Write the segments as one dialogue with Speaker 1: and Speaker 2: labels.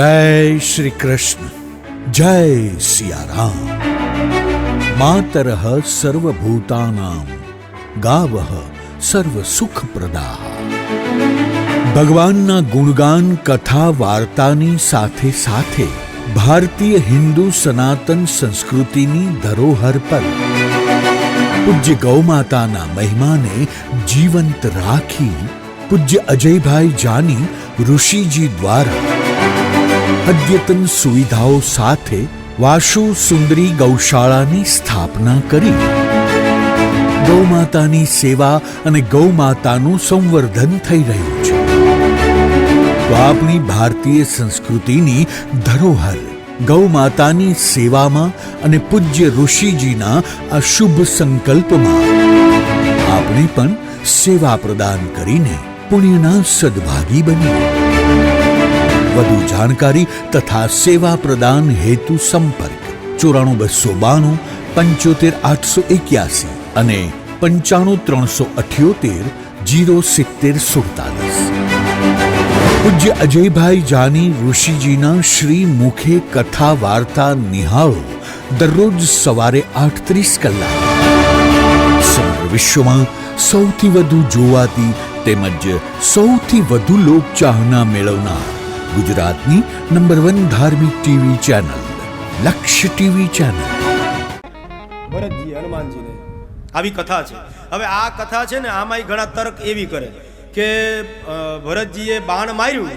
Speaker 1: જય શ્રી કૃષ્ણ જય સિયારામ માતરઃ સર્વભૂતાનામ ગાવઃ સર્વ સુખપ્રદા ભગવાનના ગુણગાન કથા વાર્તાની સાથે સાથે ભારતીય હિન્દુ સનાતન સંસ્કૃતિની ધરોહર પર પૂજ્ય ગૌમાતાના મહિમાને જીવંત રાખી પૂજ્ય અજયભાઈ જાની ઋષિજી દ્વારા અદ્યતન સુવિધાઓ સાથે વાસુ સુંદરી ગૌશાળાની સ્થાપના કરી. ગૌમાતાની સેવા અને ગૌમાતાનું સંવર્ધન થઈ રહ્યું છે. તો આપણી ભારતીય સંસ્કૃતિની ધરોહર, ગૌમાતાની સેવામાં અને પૂજ્ય ઋષિજીના આ શુભ સંકલ્પમાં. આપણે પણ સેવા પ્રદાન કરીને પુણ્યના સદભાગી બનીએ. વધુ જાણકારી તથા સેવા પ્રદાન હેતુ સંપર્ક. ચોરાણું બસો બાણું, પંચોતેર આઠસો એક્યાસી અને પંચાણું ત્રણસો અઠ્યોતેર જીરો સિત્તેર સુડતાલીસ. પૂજ્ય અજયભાઈ જાની ઋષિજીના શ્રી મુખે કથા વાર્તા નિહાળો દરરોજ સવારે આઠ ત્રીસ કલાક. સમગ્ર વિશ્વમાં સૌથી વધુ જોવાતી તેમજ સૌથી વધુ લોકચાહના મેળવનાર ગુજરાતની નંબર વન ધાર્મિક ટીવી ચેનલ લક્ષ્ય ટીવી ચેનલ
Speaker 2: ભરતજી, હનુમાનજીને. આવી કથા છે. હવે આ કથા છે ને, આમાંય ઘણા તર્ક એવી કરે કે ભરતજીએ બાણ માર્યું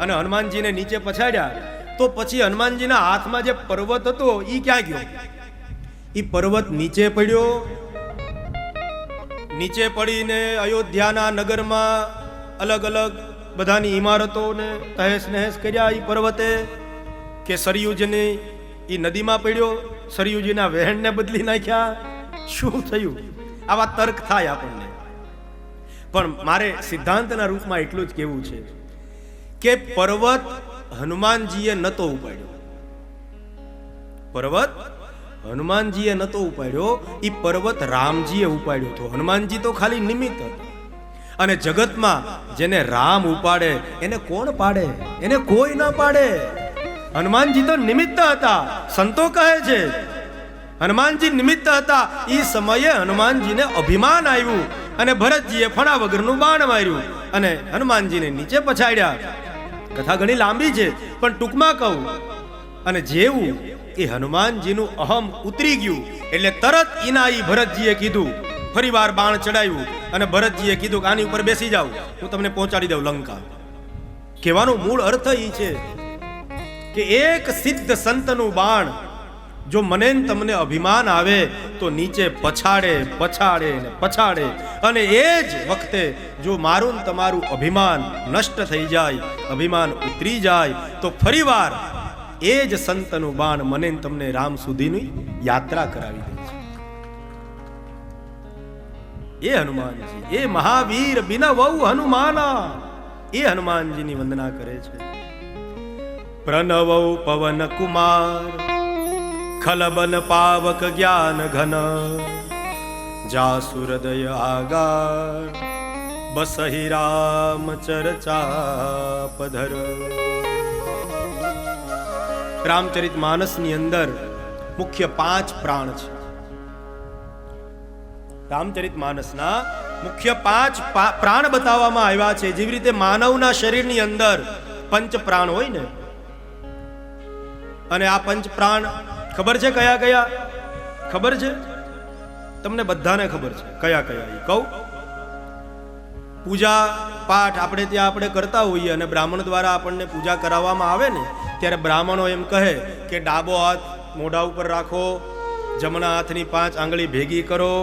Speaker 2: અને હનુમાનજીને નીચે પછાડ્યા, તો પછી હનુમાનજીના હાથમાં જે પર્વત હતો એ ક્યાં ગયો? એ પર્વત નીચે પડ્યો. નીચે પડીને અયોધ્યાના નગરમાં અલગ અલગ બધાની ઇમારતોને તહેસ નહેસ કર્યા એ પર્વતે કે સરયુજને એ નદીમાં પડ્યો, સરયુજીના વહેણને બદલી નાખ્યા. શું થયું? આવા તર્ક થાય આપણને. પણ મારે સિદ્ધાંતના રૂપમાં એટલું જ કહેવું છે કે પર્વત હનુમાનજીએ નતો ઉપાડ્યો. પર્વત હનુમાનજીએ નતો ઉપાડ્યો એ પર્વત રામજીએ ઉપાડ્યો હતો. હનુમાનજી તો ખાલી નિમિત્ત હતા. અને જગતમાં જેને રામ ઉપાડે, એને કોણ પાડે? એને કોઈ ના પાડે. હનુમાનજી તો નિમિત્ત હતા, સંતો કહે છે. હનુમાનજી નિમિત્ત હતા. એ સમયે હનુમાનજીને અભિમાન આવ્યું અને ભરતજીએ ફણા વગરનું બાણ માર્યું અને હનુમાનજીને નીચે પછાડ્યા. કથા ઘણી લાંબી છે, પણ ટૂંકમાં કહું. અને જેવું એ હનુમાનજીનું અહમ ઉતરી ગયું, એટલે તરત ઇનાઈ ભરતજીએ કીધું ફરીવાર બાણ ચડાવ્યું અને ભરતજીએ કીધું કે આની ઉપર બેસી જાઓ. હું તમને પહોંચાડી દઉં લંકા. કહેવાનો મૂળ અર્થ એ છે કે એક સિદ્ધ સંતનું બાણ જો મને તમને અભિમાન આવે તો નીચે પછાડે પછાડે ને પછાડે. અને એ જ વખતે જો મારું તમારું અભિમાન નષ્ટ થઈ જાય, અભિમાન ઉતરી જાય, તો ફરીવાર એ જ સંતનું બાણ મને તમને રામ સુધીની યાત્રા કરાવી એ હનુમાનજી, એ મહાવીર બિના વહુ હનુમાના. એ હનુમાનજીની વંદના કરે છે. પ્રણવ પવન કુમાર ખલબન પાવક જ્ઞાન ઘન જાસુરદય આગાર, બસહી રામ ચરચા પધર રામચરિત માનસની અંદર મુખ્ય પાંચ પ્રાણ છે. રામચરિત માનસના મુખ્ય પાંચ પ્રાણ બતાવવામાં આવ્યા છે. જેવી રીતે માનવના શરીરની અંદર પંચ પ્રાણ હોય ને, અને આ પંચ પ્રાણ ખબર છે કયા કયા? ખબર છે? તમને બધાને ખબર છે. કયા કયા એ કહું? પૂજા પાઠ આપણે ત્યાં આપણે કરતા હોઈએ અને બ્રાહ્મણ દ્વારા આપણને પૂજા કરાવવામાં આવે ને, ત્યારે બ્રાહ્મણો એમ કહે કે ડાબો હાથ મોઢા ઉપર રાખો, જમણા હાથની પાંચ આંગળી ભેગી કરો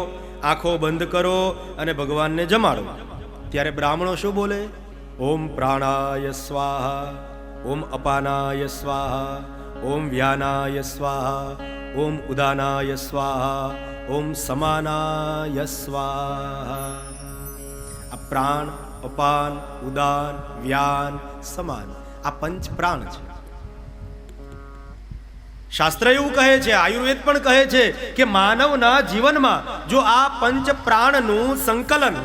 Speaker 2: આંખો બંધ કરો અને ભગવાનને જમાડો. ત્યારે બ્રાહ્મણો શું બોલે? ઓમ પ્રાણાય સ્વાહા, ઓમ અપાનાય સ્વાહા, ઓમ વ્યાનાય સ્વાહા, ઓમ ઉદાનાય સ્વાહા, ઓમ સમાનાય સ્વાહા. આ પ્રાણ, અપાન, ઉદાન, વ્યાન, સમાન આ પંચ પ્રાણ છે. શાસ્ત્ર એવું કહે છે, આયુર્વેદ પણ કહે છે કે માનવના જીવનમાં જો આ પંચ પ્રાણનું સંકલન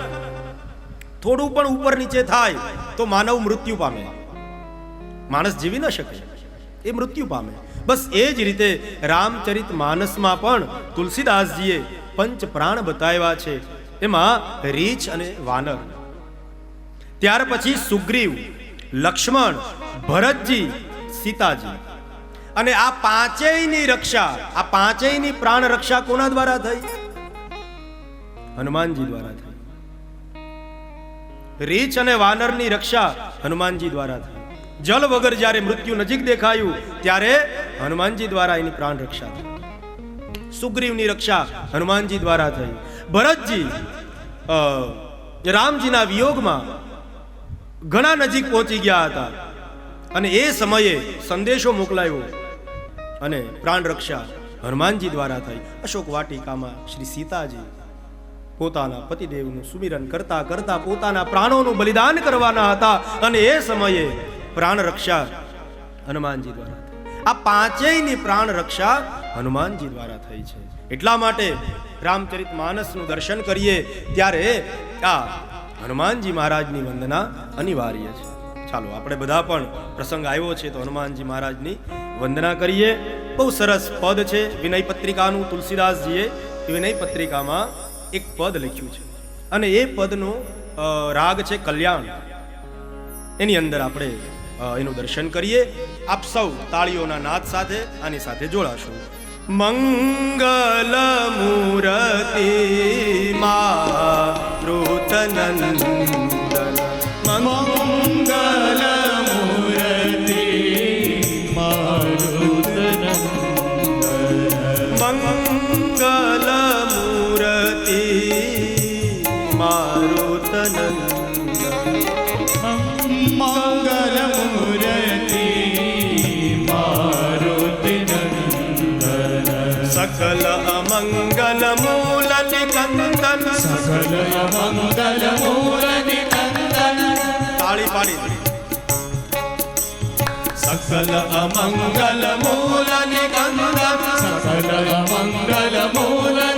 Speaker 2: થોડું પણ ઉપર નીચે થાય, તો માનવ મૃત્યુ પામે. માણસ જીવી ન શકે, એ મૃત્યુ પામે. બસ એ જ રીતે રામચરિત માનસમાં પણ તુલસીદાસજીએ પંચ પ્રાણ બતાવ્યા છે. એમાં રીછ અને વાનર. ત્યાર પછી સુગ્રીવ, લક્ષ્મણ, ભરતજી, સીતાજી. અને આ પાંચેયની રક્ષા, આ પાંચેયની પ્રાણ રક્ષા કોના દ્વારા થઈ? હનુમાનજી દ્વારા થઈ. રીછ અને વાનરની રક્ષા હનુમાનજી દ્વારા થઈ. જલ વગર જ્યારે મૃત્યુ નજીક દેખાયું, ત્યારે હનુમાનજી દ્વારા એની પ્રાણ રક્ષા થઈ. સુગ્રીવની રક્ષા હનુમાનજી દ્વારા થઈ. ભરતજી રામજીના વિયોગમાં ઘણા નજીક પહોંચી ગયા હતા. અને એ સમયે સંદેશો મોકલાયો. અને પ્રાણ રક્ષા હનુમાનજી દ્વારા થઈ. અશોક વાટિકામાં શ્રી સીતાજી પોતાના પતિદેવનું સુમિરન કરતા કરતા પોતાના પ્રાણોનું બલિદાન કરવાના હતા અને એ સમયે પ્રાણ રક્ષા હનુમાનજી દ્વારા આ પાંચેયની પ્રાણ રક્ષા હનુમાનજી દ્વારા થઈ છે. એટલા માટે રામચરિત માનસનું દર્શન કરીએ ત્યારે આ હનુમાનજી મહારાજની વંદના અનિવાર્ય છે. ચાલો, આપણે બધા પણ પ્રસંગ આવ્યો છે તો હનુમાનજી મહારાજની વંદના કરીએ. બહુ સરસ પદ છે, વિનય પત્રિકાનું તુલસીદાસજીએ વિનય પત્રિકામાં એક પદ લખ્યું છે. અને એ પદનો રાગ છે કલ્યાણ. એની અંદર આપણે એનું દર્શન કરીએ. આપ સૌ તાળીઓના નાદ સાથે આની સાથે જોડાશું. મંગલ મૂર્તિ મા મંગલ મંગલ મૂર્તિ મારુતનંદન
Speaker 3: મંગલમૂર્તિ મારુતિ
Speaker 2: સકલ અમંગલ મૂલ નિકંદન
Speaker 3: સકલ મંગલ મૂળ નિકંદન
Speaker 2: તાળી પાડી
Speaker 3: સકલ અમંગલ મૂળ નિકંદન સકલ મંગલ મૂળ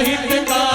Speaker 2: સંતન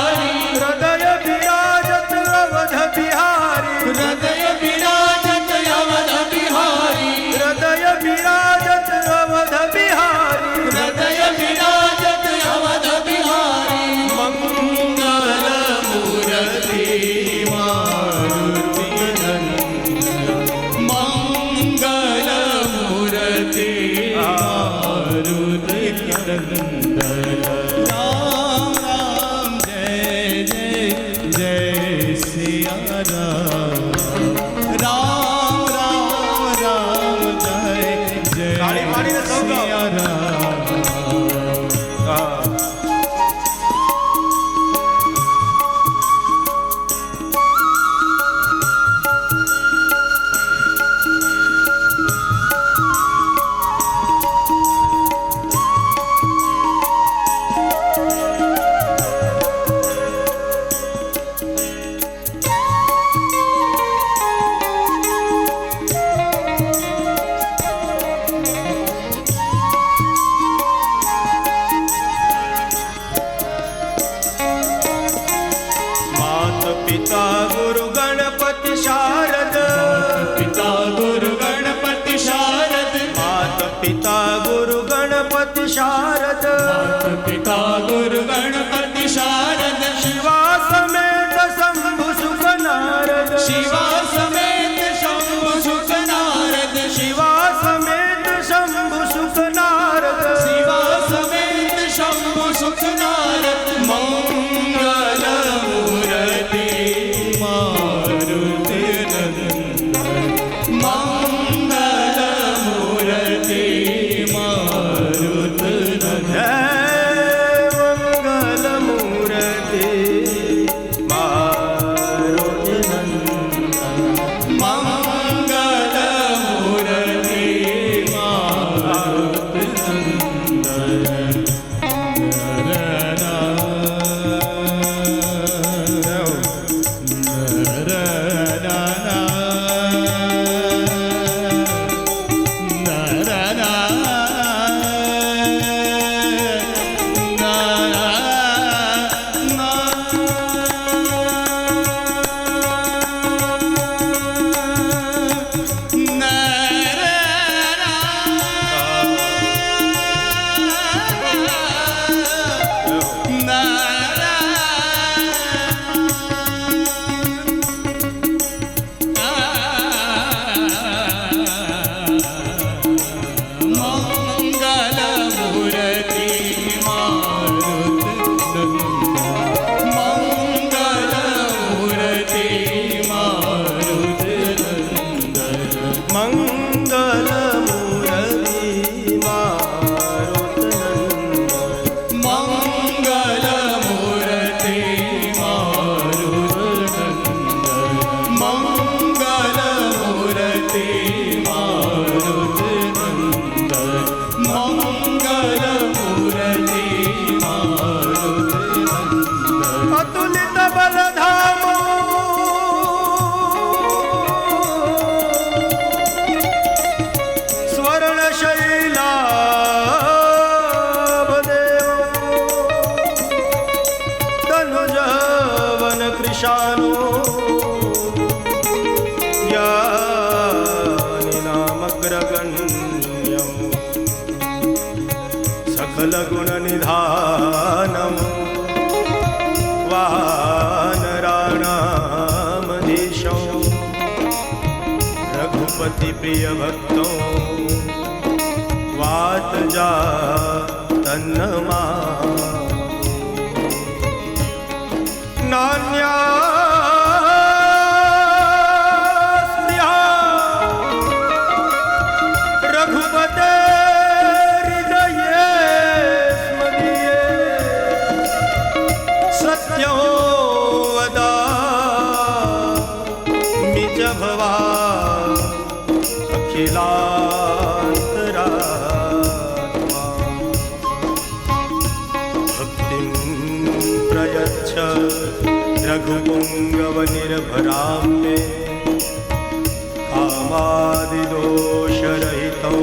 Speaker 2: शानो यानिनामग्रगण्यं सकलगुणनिधानम् वानराणामधीशं रघुपतिप्रियभक् अखिलान्तरात्मा भक्तिं प्रयच्छ रघुपुङ्गवनिर्भरां मे कामादिदोषरहितौ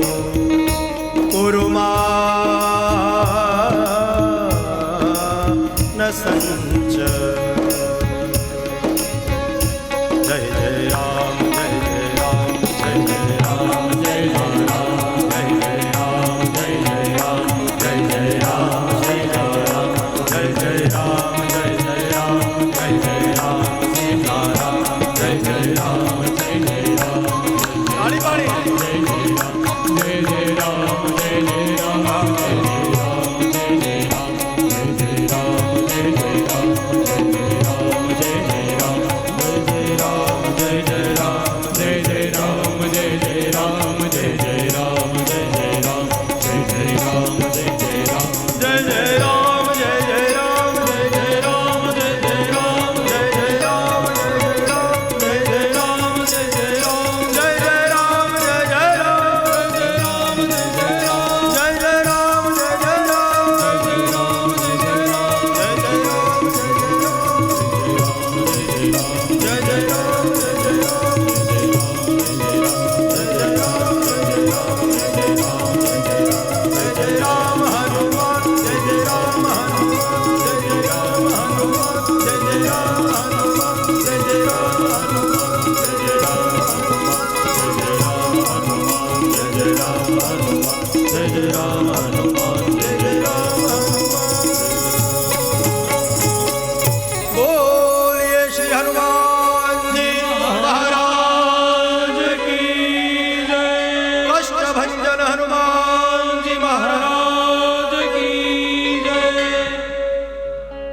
Speaker 3: રામ
Speaker 2: જય રામ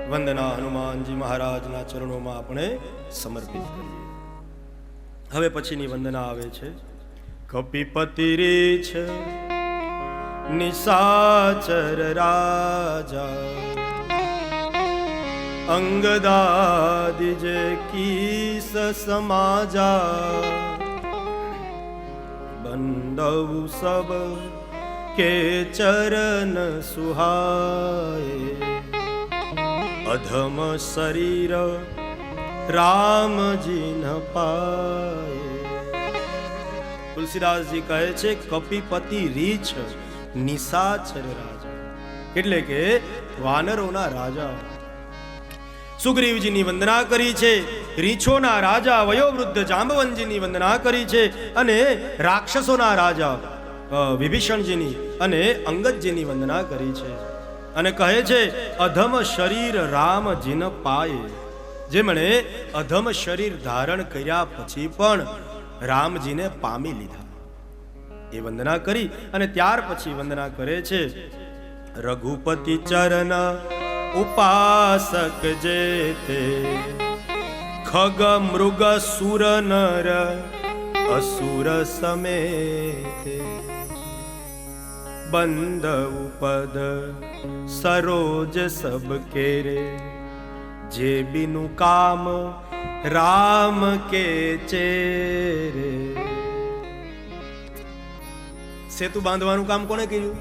Speaker 2: વંદના હનુમાનજી મહારાજના ચરણોમાં આપણે સમર્પિત કરીએ। હવે પછીની વંદના આવે છે। કપિપતિ રીછ નિશાચર રાજા અંગદાદિજ કીસ સમાજા બંદવ સબ કે ચરણ સુહાય અધમ શરીર રામજી ન પાય તુલસીદાસજી કહે છે કપિપતિ રીછ નિશાચર રાજા. એટલે કે વાનરોના રાજા સુગ્રીવજીની વંદના કરી છે, રીછોના રાજા વયોવૃદ્ધ જાંબવનજીની વંદના કરી છે, અને રાક્ષસોના રાજા વિભીષણજીની અને અંગદજીની વંદના કરી છે. અને કહે છે, અધમ શરીર રામ જીન પાયે. જેમણે અધમ શરીર ધારણ કર્યા પછી પણ રામજીને પામી લીધા. એ વંદના કરી અને ત્યાર પછી વંદના કરે છે. રઘુપતિ ચરણ ઉપાસક જે તે ખગ મૃગ સુર નર અસુર સમે બંધ ઉપદ સરોજ સબ કેરે, જે બિનુ કામ રામ કે ચેરે. સેતુ બાંધવાનું કામ કોને કર્યું?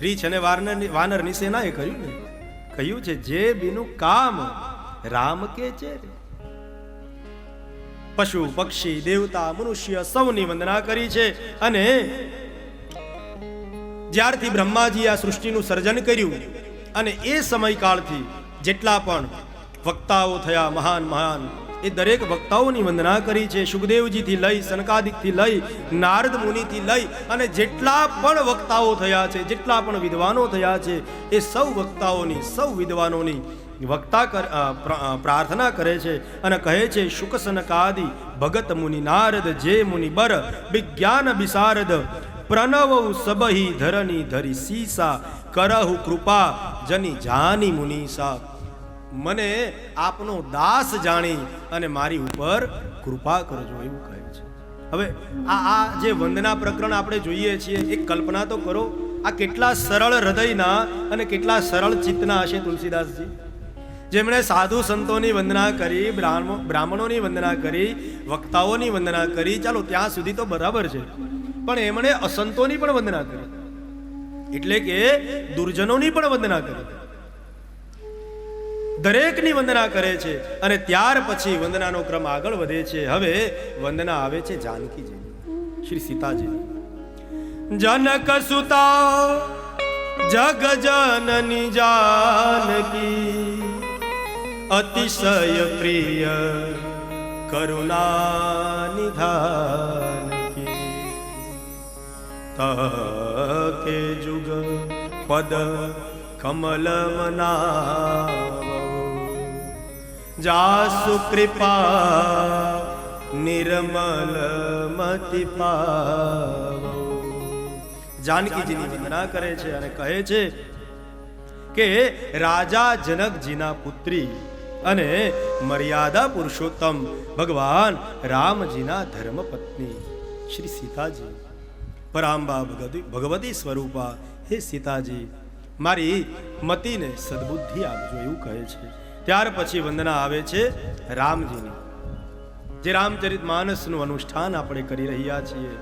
Speaker 2: રીછ અને વાનર વાનરની સેનાએ કર્યું ને? કહ્યું છે, જે બીનું કામ રામ કે છે પશુ, પક્ષી, દેવતા, મનુષ્ય સૌની વંદના કરી છે અને જ્યારથી બ્રહ્માજી આ સૃષ્ટિનું સર્જન કર્યું અને એ સમયકાળથી જેટલા પણ વક્તાઓ થયા, મહાન મહાન એ દરેક વક્તાઓની વંદના કરી છે, સુખદેવજીથી લઈ, સનકાદિકથી લઈ, નારદ મુનિથી લઈ અને જેટલા પણ વક્તાઓ થયા છે, જેટલા પણ વિદ્વાનો થયા છે, એ સૌ વક્તાઓની, સૌ વિદ્વાનોની વક્તા પ્રાર્થના કરે છે અને કહે છે શુક સનકાદિ, ભગત મુનિ નારદ જે મુનિ બર, વિજ્ઞાન બિસારદ પ્રણવ સબહી ધરની ધરી સીસા, કરહુ કૃપા જની જાની મુનીસા. મને આપનો દાસ જાણી અને મારી ઉપર કૃપા કરજો એવું કહે છે. હવે આ આ જે વંદના પ્રકરણ આપણે જોઈએ છીએ, એક કલ્પના તો કરો, આ કેટલા સરળ હૃદયના અને કેટલા સરળ ચિત્તના હશે તુલસીદાસજી? જેમણે સાધુ સંતોની વંદના કરી બ્રાહ્મણોની વંદના કરી, વક્તાઓની વંદના કરી, ચાલો ત્યાં સુધી તો બરાબર છે. પણ એમણે અસંતોની પણ વંદના કરી. એટલે કે દુર્જનોની પણ વંદના કરી. દરેકની વંદના કરે છે અને ત્યાર પછી વંદનાનો ક્રમ આગળ વધે છે. હવે વંદના આવે છે જાનકીજી, શ્રી સીતાજી. જનક સુતા જગ જનની જાનકી, અતિશય પ્રિય કરુણા નિધાન તકે જુગ, પદ, કમલ મનાવો. જાસુ કૃપા નિર્મલ મતિ પાવો જાનકીજીની વંદના કરે છે અને કહે છે કે રાજા જનકજીના પુત્રી અને મર્યાદા પુરુષોત્તમ ભગવાન રામજીના ધર્મપત્ની શ્રી સીતાજી પરાંબા ભગવતી સ્વરૂપા હે સીતાજી મારી મતિને સદબુદ્ધિ આપજો એવું કહે છે ત્યાર પછી વંદના આવે છે રામજીની. જે રામચરિત માનસનું અનુષ્ઠાન આપણે કરી રહ્યા છીએ,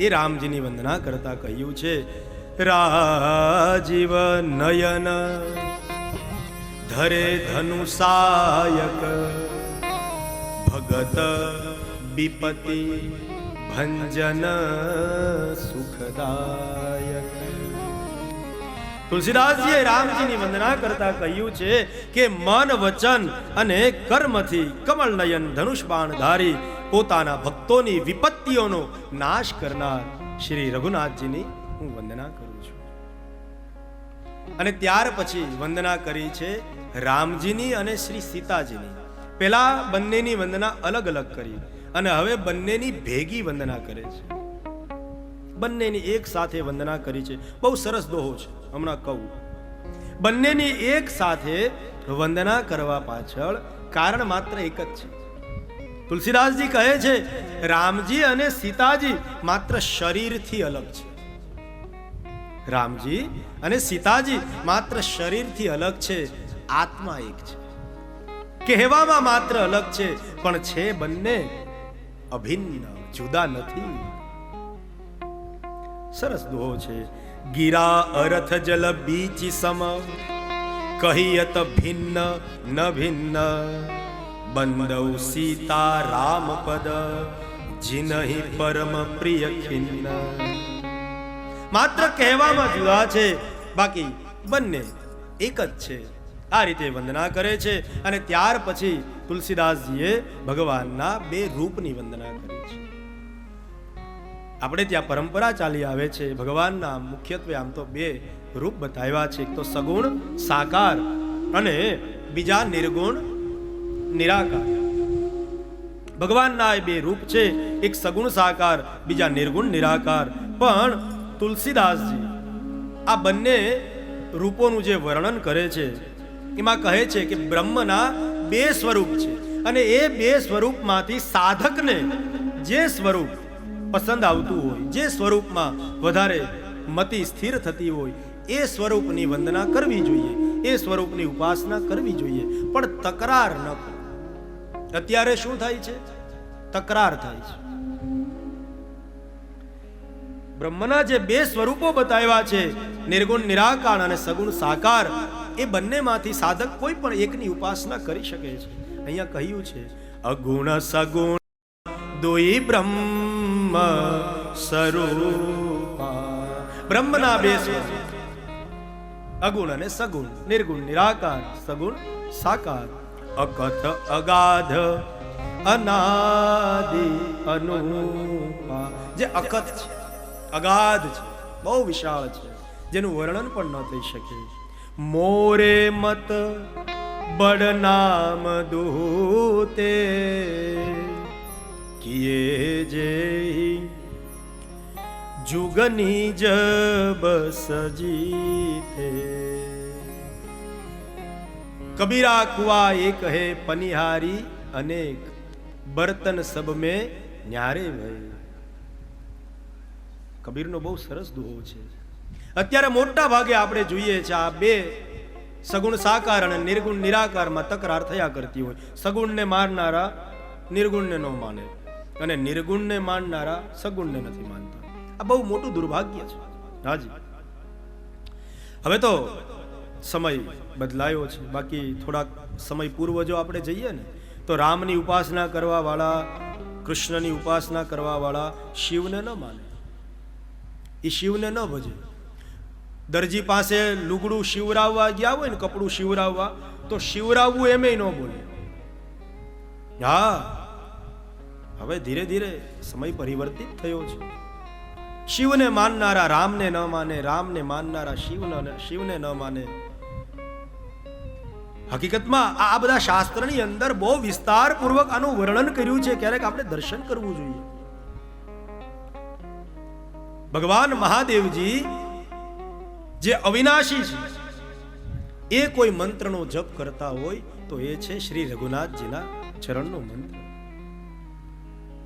Speaker 2: એ રામજીની વંદના કરતા કહ્યું છે રાજીવ નયન ધરે ધનુષાયક, ભગત વિપતિ ભંજન સુખદાયક. તુલસીદાસજીએ રામજીની વંદના કરતા કહ્યું છે કે મન, વચન અને કર્મથી કમળ નયન ધનુષ બાણ ધારી પોતાના ભક્તોની વિપત્તિઓનો નાશ કરનાર શ્રી રઘુનાથજીની હું વંદના કરું છું. અને ત્યાર પછી વંદના કરી છે રામજીની અને શ્રી સીતાજીની. પેલા બંનેની વંદના અલગ અલગ કરી અને હવે બંનેની ભેગી વંદના કરે છે. બંનેની એક સાથે વંદના કરી છે. બહુ સરસ દોહો છે. હમણાં કહું. બંનેની એક સાથે વંદના કરવા પાછળ કારણ માત્ર એક જ છે. તુલસીદાસજી કહે છે, રામજી અને સીતાજી માત્ર શરીરથી અલગ છે. રામજી અને સીતાજી માત્ર શરીરથી અલગ છે, આત્મા એક છે. કહેવામાં માત્ર અલગ છે, પણ છે બંને અભિન્ન, જુદા નથી. સરસ દોહો છે. ગીરા અરથ જલ બીચ સમ. કહિયત ભિન્ન, ન ભિન્ન. બંદૌ સીતા રામ પદ, જીનહી પરમ પ્રિય ખિન્ન. માત્ર કહેવામાં જુદા છે, બાકી બંને એક જ છે. આ રીતે વંદના કરે છે અને ત્યાર પછી તુલસીદાસજીએ ભગવાનના બે રૂપની વંદના કરી છે. આપણે ત્યાં પરંપરા ચાલી આવે છે. ભગવાનના મુખ્યત્વે આમ તો બે રૂપ બતાવ્યા છે. એક તો સગુણ, સાકાર અને બીજા નિર્ગુણ, નિરાકાર. ભગવાનના એ બે રૂપ છે. એક સગુણ, સાકાર, બીજા નિર્ગુણ, નિરાકાર. પણ તુલસીદાસજી આ બંને રૂપોનું જે વર્ણન કરે છે, એમાં કહે છે કે બ્રહ્મના બે સ્વરૂપ છે. અને એ બે સ્વરૂપમાંથી સાધકને જે સ્વરૂપ પસંદ આવતું હોય, જે સ્વરૂપમાં વધારે મતિ સ્થિર થતી હોય, એ સ્વરૂપની વંદના કરવી જોઈએ, એ સ્વરૂપની ઉપાસના કરવી જોઈએ. પણ તકરાર ન અત્યારે શું થાય છે? તકરાર થાય છે. બ્રહ્મના જે બે સ્વરૂપો બતાવ્યા છે, નિર્ગુણ, નિરાકાર અને સગુણ સાકાર, એ બંનેમાંથી સાધક કોઈ પણ એકની ઉપાસના કરી શકે છે. અહીંયા કહ્યું છે, અગુણ, સગુણ દોઈ બ્રહ્મ સ્વરૂપા. બ્રહ્મના બે અગુણ અને સગુણ, નિર્ગુણ, નિરાકાર, સગુણ, સાકાર. અકથ, અગાધ, અનાદિ અનુપા જે અકથ છે, અગાધ છે, બહુ વિશાળ છે, જેનું વર્ણન પણ ન થઈ શકે. મોરે મત, બડ નામ દૂતે. કિએ જે જુગની જબ સજીતે કબીરા કુવા એ કહે પનિહારી અનેક બર્તન સબ મે ન્યારે ભય કબીરનો બહુ સરસ દુહો છે. અત્યારે મોટા ભાગે આપણે જોઈએ છે આ બે સગુણ સાકાર અને નિર્ગુણ નિરાકારમાં તકરાર થયા કરતી હોય. સગુણને મારનારા નિર્ગુણને ન માને. અને નિર્ગુણને માનનારા સગુણને નથી માનતા. આ બહુ મોટું દુર્ભાગ્ય છે. હાજી. હવે તો સમય બદલાયો છે. બાકી થોડાક સમય પૂર્વ જો આપણે જઈએ ને, તો રામની ઉપાસના કરવા વાળા કૃષ્ણની ઉપાસના કરવા વાળા શિવને ન માને. એ શિવને ન ભજે. દરજી પાસે લુગડું શિવરાવવા ગયા હોય ને, કપડું શિવરાવવા, તો શિવરાવવું એમે ન બોલે. હા હવે ધીરે ધીરે સમય પરિવર્તિત થયો છે. શિવને માનનારા, રામને ન માને, રામને માનનારા શિવને શિવને ન માને. હકીકતમાં આ બધા શાસ્ત્રની અંદર બહુ વિસ્તારપૂર્વક આનું વર્ણન કર્યું છે. ક્યારેક આપણે દર્શન કરવું જોઈએ. ભગવાન મહાદેવજી જે અવિનાશી છે, એ કોઈ મંત્રનો જપ કરતા હોય તો એ છે શ્રી રઘુનાથજીના ચરણનો મંત્ર.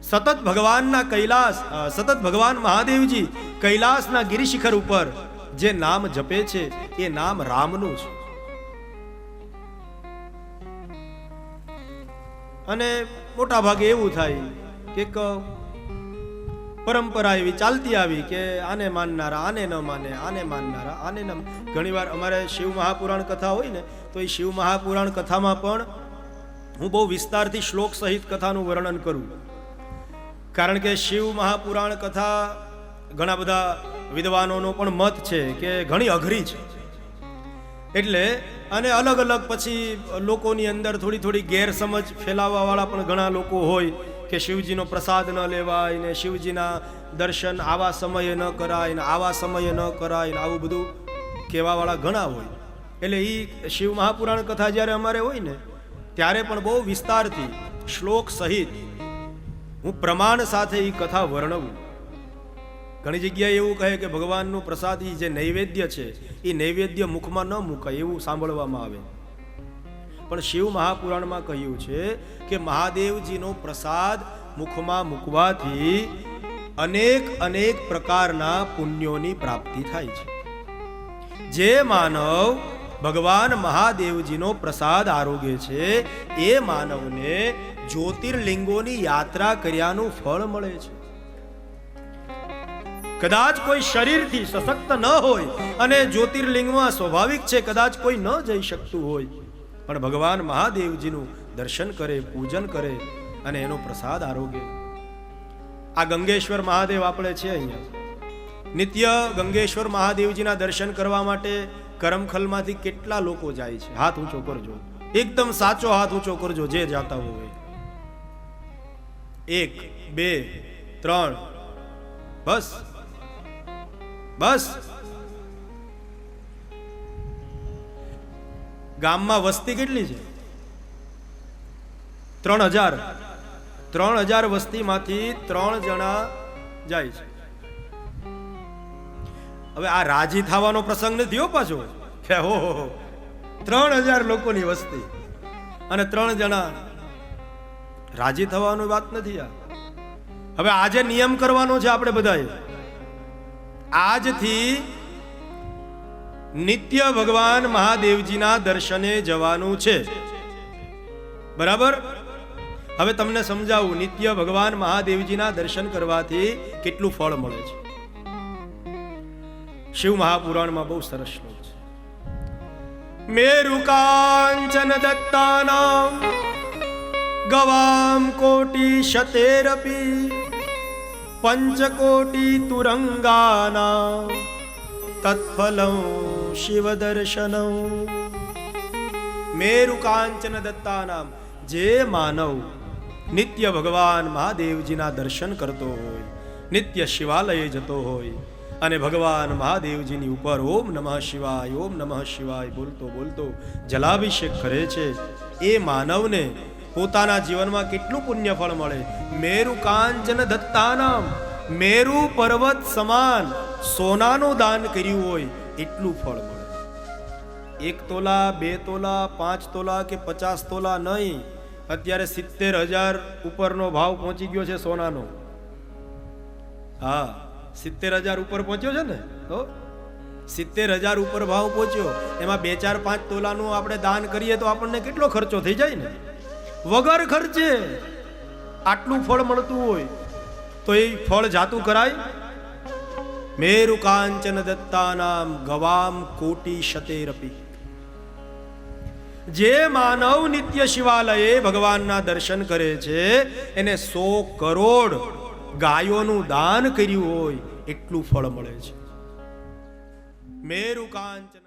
Speaker 2: સતત ભગવાનના કૈલાસ સતત ભગવાન મહાદેવજી કૈલાસના ગિરિશિખર ઉપર જે નામ જપે છે, એ નામ રામનું છે. અને મોટા ભાગે એવું થાય કે પરંપરા એવી ચાલતી આવી કે આને માનનારા, આને ન માને, આને માનનારા, આને ન ઘણીવાર અમારે શિવ મહાપુરાણ કથા હોય ને, તો એ શિવ મહાપુરાણ કથામાં પણ હું બહુ વિસ્તારથી શ્લોક સહિત કથાનું વર્ણન કરું. કારણ કે શિવ મહાપુરાણ કથા ઘણા બધા વિદ્વાનોનો પણ મત છે કે ઘણી અઘરી છે. એટલે અને અલગ અલગ પછી લોકોની અંદર થોડી થોડી ગેરસમજ ફેલાવવા વાળા પણ ઘણા લોકો હોય કે શિવજીનો પ્રસાદ ન લેવાય ને શિવજીના દર્શન આવા સમયે ન કરાય ને આવા સમયે ન કરાય ને આવું બધું કહેવાવાળા ઘણા હોય. એટલે એ શિવ મહાપુરાણ કથા જ્યારે અમારે હોય ને, ત્યારે પણ બહુ વિસ્તારથી શ્લોક સહિત હું પ્રમાણ સાથે એ કથા વર્ણવું. ઘણી જગ્યાએ એવું કહે કે ભગવાનનું પ્રસાદી જે નૈવેદ્ય છે એ નૈવેદ્ય મુખમાં ન મૂકાય એવું સાંભળવામાં આવે. પણ શિવ મહાપુરાણમાં કહ્યું છે કે મહાદેવજીનો પ્રસાદ મુખમાં મૂકવાથી અનેક અનેક પ્રકારના પુણ્યોની પ્રાપ્તિ થાય છે. જે માનવ ભગવાન મહાદેવજીનો પ્રસાદ આરોગે છે, એ માનવને જ્યોતિર્લિંગોની યાત્રા કર્યાનું ફળ મળે છે. કદાચ કોઈ શરીરથી સશક્ત ન હોય અને જ્યોતિર્લિંગમાં સ્વાભાવિક છે, કદાચ કોઈ ન જઈ શકતું હોય. પણ ભગવાન મહાદેવજીનું દર્શન કરે, પૂજન કરે અને એનો પ્રસાદ આરોગ્ય આ ગંગેશ્વર મહાદેવ આપણે છે અહીંયા. નિત્ય ગંગેશ્વર મહાદેવજીના દર્શન કરવા માટે કરમખલમાંથી કેટલા લોકો જાય છે? હાથ ઊંચો કરજો. એકદમ સાચો હાથ ઊંચો કરજો, જે જાતા હોય. એક, બે, ત્રણ. બસ. બસ. ગામમાં વસ્તી કેટલી છે? ત્રણ હજાર. ત્રણ હજાર વસ્તીમાંથી ત્રણ જણા જાય છે. હવે આ રાજી થવાનો પ્રસંગ નથી હો પાછો. કે હો. ત્રણ હજાર લોકોની વસ્તી અને ત્રણ જણા રાજી થવાની વાત નથી આ. હવે આજે નિયમ કરવાનો છે આપણે બધાએ. આજથી નિત્ય ભગવાન મહાદેવજીના દર્શને જવાનું છે. બરાબર? હવે તમને સમજાવું, નિત્ય ભગવાન મહાદેવજીના દર્શન કરવાથી કેટલું ફળ મળે છે? શિવ મહાપુરાણમાં બહુ સરસ શ્લોક છે. મેરુ કાંચન દત્તાનામ ગવામ કોટી શતેરપી પંચકોટી તુરંગાના તત્ફલં શિવદર્શન દત્તાનામ જે માનવ નિત્ય ભગવાન મહાદેવજીના દર્શન કરતો હોય નિત્ય શિવાલયે જતો હોય અને ભગવાન મહાદેવજીની ઉપર ઓમ નમઃ શિવાય ઓમ નમઃ શિવાય બોલતો બોલતો જલાભિષેક કરે છે એ માનવને પોતાના જીવનમાં કેટલું પુણ્ય ફળ મળે? મેરુ કાંચન દત્તાનામ. મેરુ પર્વત સમાન. સોનાનું દાન કર્યું હોય એટલું ફળ મળે. એક તોલા, બે તોલા, પાંચ તોલા કે પચાસ તોલા નહીં. અત્યારે સિત્તેર હજાર ઉપરનો ભાવ પહોંચી ગયો છે સોનાનો. હા, સિત્તેર હજાર ઉપર પહોંચ્યો છે ને? તો સિત્તેર હજાર ઉપર ભાવ પહોંચ્યો. એમાં બે ચાર પાંચ તોલાનું આપણે દાન કરીએ તો આપણને કેટલો ખર્ચો થઈ જાય ને? વગર ખર્ચે આટલું ફળ મળતું હોય તો એ ફળ જાતું કરાય? મેરુ કાંચન દત્તાનામ ગવામ કોટી શતેરપી. જે માનવ નિત્ય શિવાલયે ભગવાનના દર્શન કરે છે, એને સો કરોડ ગાયોનું દાન કર્યું હોય, એટલું ફળ મળે છે. મેરુ કાંચન